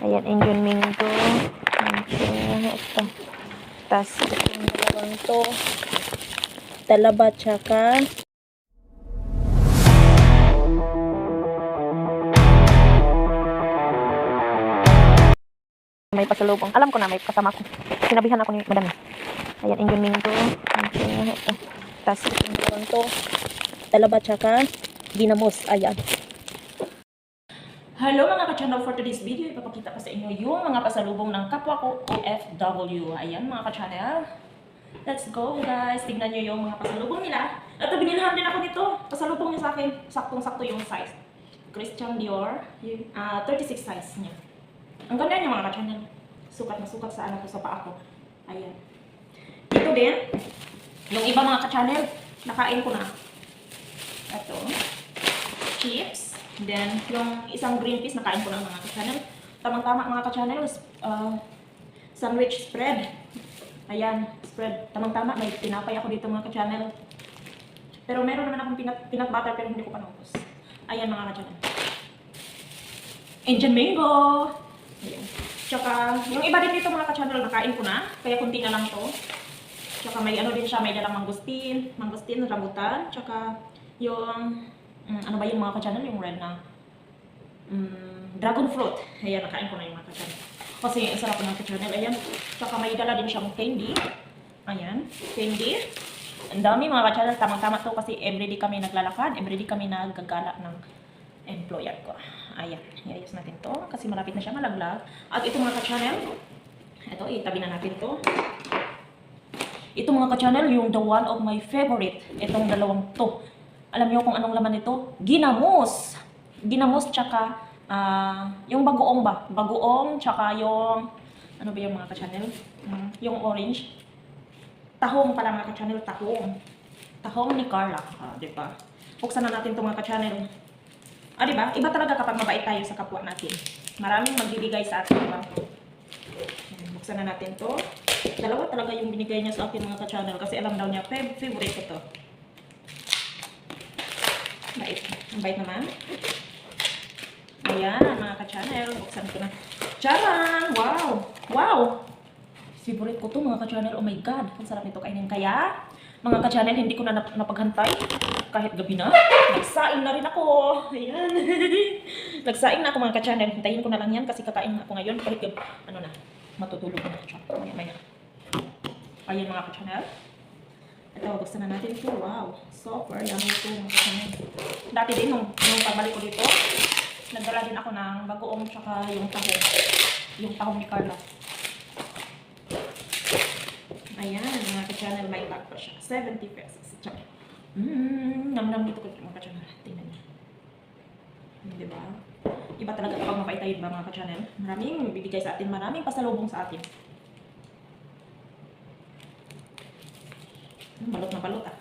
Ayan, Indian. Ayan, ito. Tapos, itong dalawang to. Talaba, tsaka may pasalubong. Alam ko na, may kasama ko. Sinabihan ako ni Madam. Ayan, Indian. Ayan, ito. Tapos, itong dalawang to. Talaba, tsaka ginamos. Ayan. Hello mga ka-channel, for today's video, ipapakita ko sa inyo yung mga pasalubong ng kapwa ko OFW. Ayan mga ka-channel. Let's go guys. Tignan nyo yung mga pasalubong nila. At binilhan din ako nito. Pasalubong niya sa akin. Saktong-sakto yung size. Christian Dior. Yung, ah, 36 size niya. Ang ganda niya mga ka-channel. Sukat na sukat sa ano ko sa paa ko. Ayan. Ito din. Yung iba mga ka-channel, nakain ko na. Ito. Chips. Then, yung isang green peas, nakain ko na mga ka-channel. Tamang-tama mga ka-channel, uh, sandwich spread. Ayan, spread. Tamang-tama, may tinapay ako dito mga ka-channel. Pero meron naman akong peanut, peanut butter pero hindi ko pa naubos. Ayan mga ka-channel. Indian mango! Ayan. Tsaka, yung iba din dito mga ka-channel, nakain ko na. Kaya kunti na lang to. Tsaka may ano din siya, may dalang mangustin, mangustin, rambutan. Tsaka yung, mm, ano ba yung mga ka-channel, yung red na mm, dragon fruit. Ayan, nakain ko na yung mga ka-channel. Kasi ang sarap ng ka-channel. Ayan, tsaka may dala din siyang candy. Ayan, candy. Ang dami mga ka-channel, tamang-tama to kasi everyday kami naglalakad, everyday kami naggagala ng employer ko. Ayan, iayos natin to kasi malapit na siya malaglag. At ito mga ka-channel, ito, itabi na natin to. Ito mga ka-channel, yung the one of my favorite. Itong dalawang to. Alam niyo kung anong laman nito? Ginamos! Ginamos tsaka ah, yung bagoong ba? Bagoong tsaka yung ano ba yung mga ka-channel? Hmm, yung orange. Tahong pala mga ka-channel, tahong. Tahong ni Carla. Ah, di ba? Buksan na natin itong mga ka-channel. Ah, di ba? Iba talaga kapag mabait tayo sa kapwa natin. Maraming magbibigay sa atin, di ba? Buksan na natin to. Dalawa talaga yung binigay niya sa akin mga ka-channel kasi alam daw niya, fav- favorite ko to. Bait. Ang bait naman. Ayan, mga ka-channel. Buksan ko na. Charan! Wow! Wow! Favorite ko to mga ka-channel. Oh my God! Ang sarap nito kainin. Kaya, mga ka-channel, hindi ko na nap- napaghantay. Kahit gabi na. Nagsaing na rin ako. Ayan. Nagsaing na ako mga ka-channel. Hintayin ko na lang yan kasi kakain na ako ngayon. Kahit gab- ano na, matutulog na. Maya, maya. Ayan mga ka-channel. Ito, buksan na natin ito. Wow. Super. Yummy ito. Dati din, nung, nung pagbalik ko dito, nagdala din ako ng bagoong tsaka yung tahong. Yung tahong ni Carla. Ayan, mga ka-channel, may bag pa siya. 70 pesos. Tsaka, mmm, nam-nam dito ko mga ka-channel. Tingnan. Hmm, Di ba? Iba talaga kapag mabait tayo, mga ka-channel? Maraming bibigay sa atin, maraming pasalubong sa atin. Balot na balot ah.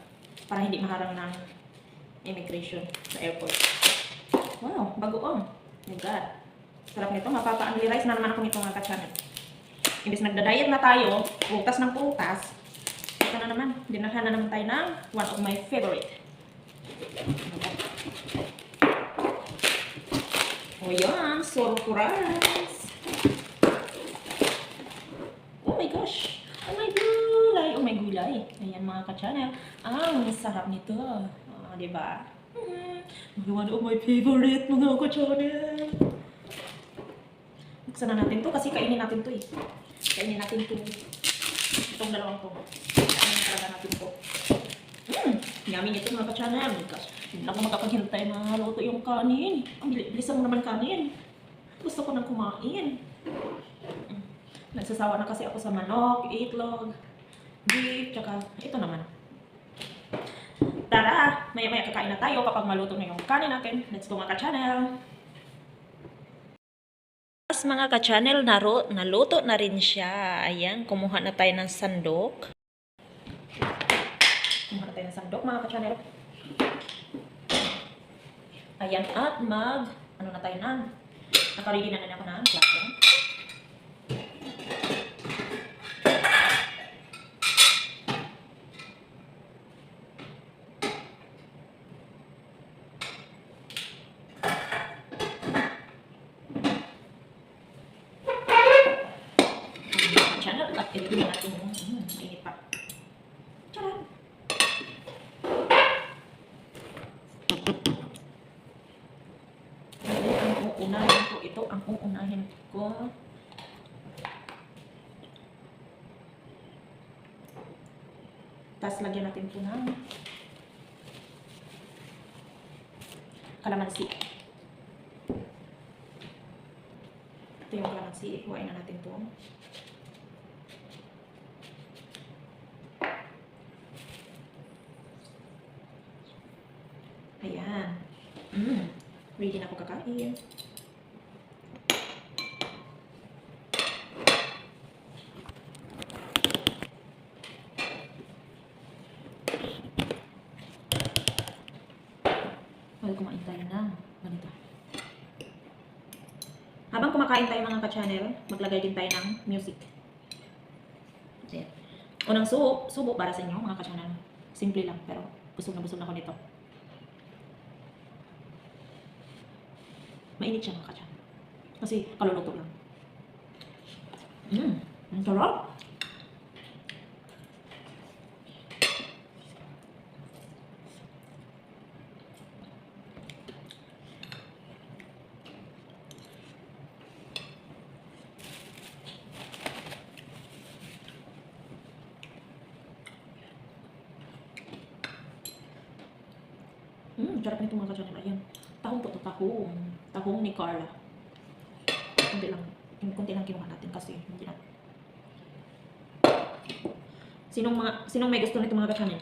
Para hindi maharang ng immigration sa airport. Wow, bagoong. Oh my God. Sarap nito. Mapapa-unli-rice na naman ako nito mga ka-channel. Imbis nagda-diet na tayo, prutas ng prutas, ito na naman, dinalhan na naman tayo ng one of my favorite. O yan, surprise! Oh my gosh! Gulay! Ayan mga ka-channel. Ang sarap nito. Oh, di ba? Mm, one of my favorite mga ka-channel. Buksan na natin to kasi kainin natin to eh. Kainin natin to. Itong dalawang to. Kainin talaga natin to. Mmm! Yummy nito mga ka-channel. Hindi ako makakaghintay na luto yung kanin. Ang bili- bilisan mo naman kanin. Gusto ko nang kumain. Mm. Nagsasawa na kasi ako sa manok, itlog, beef, tsaka ito naman. Tara! Maya-maya kakain na tayo kapag maluto na yung kanin natin. Let's go mga ka-channel! Tapos mga ka-channel, naro, naluto na rin siya. Ayan, kumuha na tayo ng sandok. Kumuha na tayo ng sandok mga ka-channel. Ayan, at mag, ano na tayo na, nakaready na na ako ng plato. Natin yung mm, mainit pa. Tcharan! Ito ang uunahin ko. Ito ang uunahin ko. Tapos lagyan natin ito ng kalamansi. Ito yung kalamansi. Ihuwain na natin ito. Ayan. Mm. Ready kakain. Well, kumain tayo na. Ganito. Habang kumakain tayo mga ka-channel, maglagay din tayo ng music. Ayan. Unang subo, subo para sa inyo mga ka-channel. Simple lang, pero busog na busog na ako nito. Mainit siya mga ka-channel. Kasi kaluluto lang. Mmm, ang sarap. Hmm, sarap nito mga ka-channel. Ayan. Tahong po to, tahong. Tahong ni Carla. Kunti lang. Kunti lang kinuha natin kasi hindi na. Sinong mga sinong may gusto nito mga ka-channel?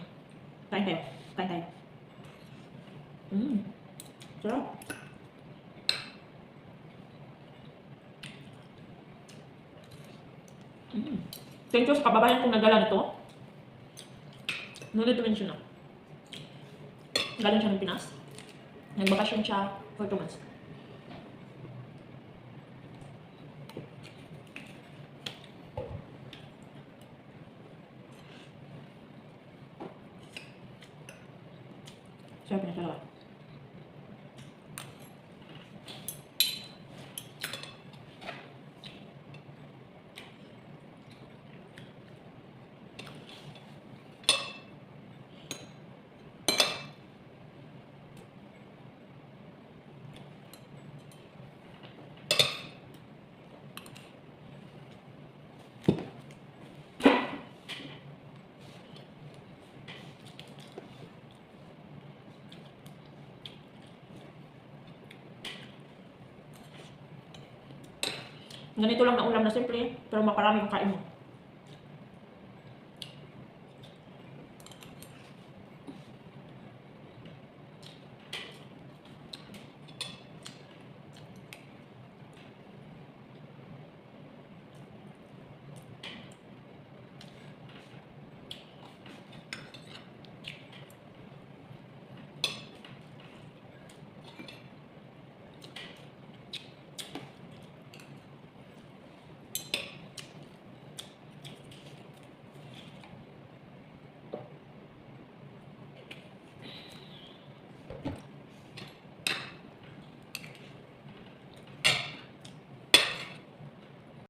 Kain tayo. Kain tayo. Hmm. Sarap. Mm. Thank you sa kababayan kong nagdala nito. No need to mention na. Galing siya ng Pinas. Nagbakasyon siya for two months. Sarap Ganito lang na ulam na simple, pero maparami ang kain mo.